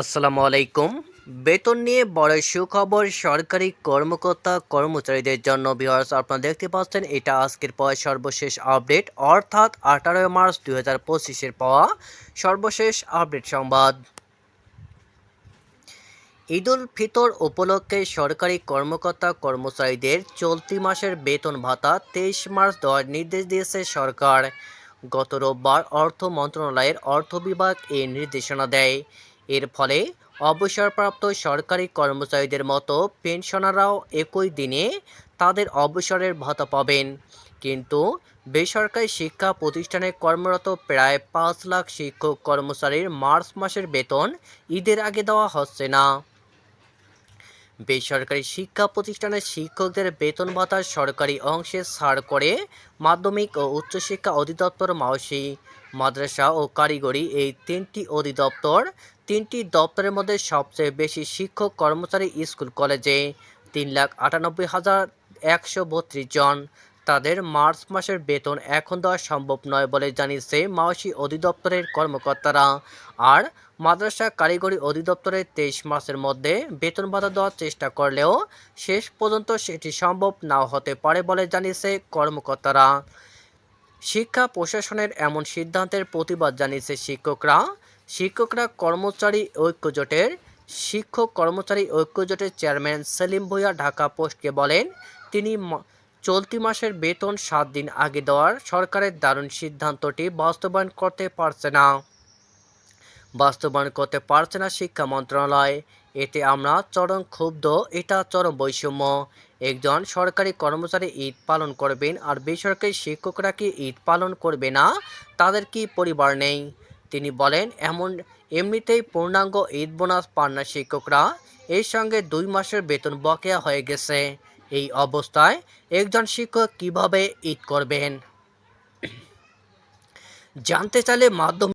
আসসালামু আলাইকুম। বেতন নিয়ে বড় সুখবর, সরকারি কর্মকর্তা কর্মচারীদের জন্য বিহার্স আপনারা দেখতে পাচ্ছেন, এটা আজকের পর সর্বশেষ আপডেট। অর্থাৎ আঠারোই মার্চ দুই হাজার পঁচিশের পাওয়া সর্বশেষ আপডেট সংবাদ। ঈদুল ফিতর উপলক্ষে সরকারি কর্মকর্তা কর্মচারীদের চলতি মাসের বেতন ভাতা তেইশ মার্চ দেওয়ার নির্দেশ দিয়েছে সরকার। গত রোববার অর্থ মন্ত্রণালয়ের অর্থ বিভাগ এই নির্দেশনা দেয়। এর ফলে অবসরপ্রাপ্ত সরকারি কর্মচারীদের মতো পেনশনাররাও একই দিনে তাদের অবসরের ভাতা পাবেন। কিন্তু বেসরকারি শিক্ষা প্রতিষ্ঠানে কর্মরত প্রায় পাঁচ লাখ শিক্ষক কর্মচারীর মার্চ মাসের বেতন ঈদের আগে দেওয়া হচ্ছে না। বেসরকারি শিক্ষা প্রতিষ্ঠানের শিক্ষকদের বেতন ভাতার সরকারি অংশে ছাড় করে মাধ্যমিক ও উচ্চশিক্ষা অধিদপ্তর মাওসি। মাদ্রাসা ও কারিগরি এই তিনটি অধিদপ্তর তিনটি দপ্তরের মধ্যে সবচেয়ে বেশি শিক্ষক কর্মচারী স্কুল কলেজে তিন লাখ আটানব্বই হাজার একশো বত্রিশ জন। তাদের মার্চ মাসের বেতন এখন দেওয়া সম্ভব নয় বলে জানিয়েছে মাওসি অধিদপ্তরের কর্মকর্তারা। আর মাদ্রাসা কারিগরি অধিদপ্তরের তেইশ মাসের মধ্যে বেতন ভাতা দেওয়ার চেষ্টা করলেও শেষ পর্যন্ত সেটি সম্ভব নাও হতে পারে বলে জানিয়েছে কর্মকর্তারা। শিক্ষা প্রশাসনের এমন সিদ্ধান্তের প্রতিবাদ জানিয়েছে শিক্ষকরা। শিক্ষকরা কর্মচারী ঐক্যজোটের শিক্ষক কর্মচারী ঐক্যজোটের চেয়ারম্যান সেলিম ভুইয়া ঢাকা পোস্টকে বলেন, তিনি চলতি মাসের বেতন সাত দিন আগে দেওয়ার সরকারের দারুণ সিদ্ধান্তটি বাস্তবায়ন করতে পারছে না। বাস্তবায়ন করতে পারছে না শিক্ষা মন্ত্রণালয়। এতে আমরা চরম ক্ষুব্ধ, এটা চরম বৈষম্য। একজন সরকারি কর্মচারী ঈদ পালন করবেন আর বেসরকারি শিক্ষকরা কি ঈদ পালন করবে না, তাদের কি পরিবার নেই? তিনি বলেন, এমন, এমনিতেই পূর্ণাঙ্গ ঈদ বোনাস পান না শিক্ষকরা। এর সঙ্গে দুই মাসের বেতন বকেয়া হয়ে গেছে। এই অবস্থায় একজন শিক্ষক কীভাবে ঈদ করবেন? জানতে চাইলে মাধ্যমিক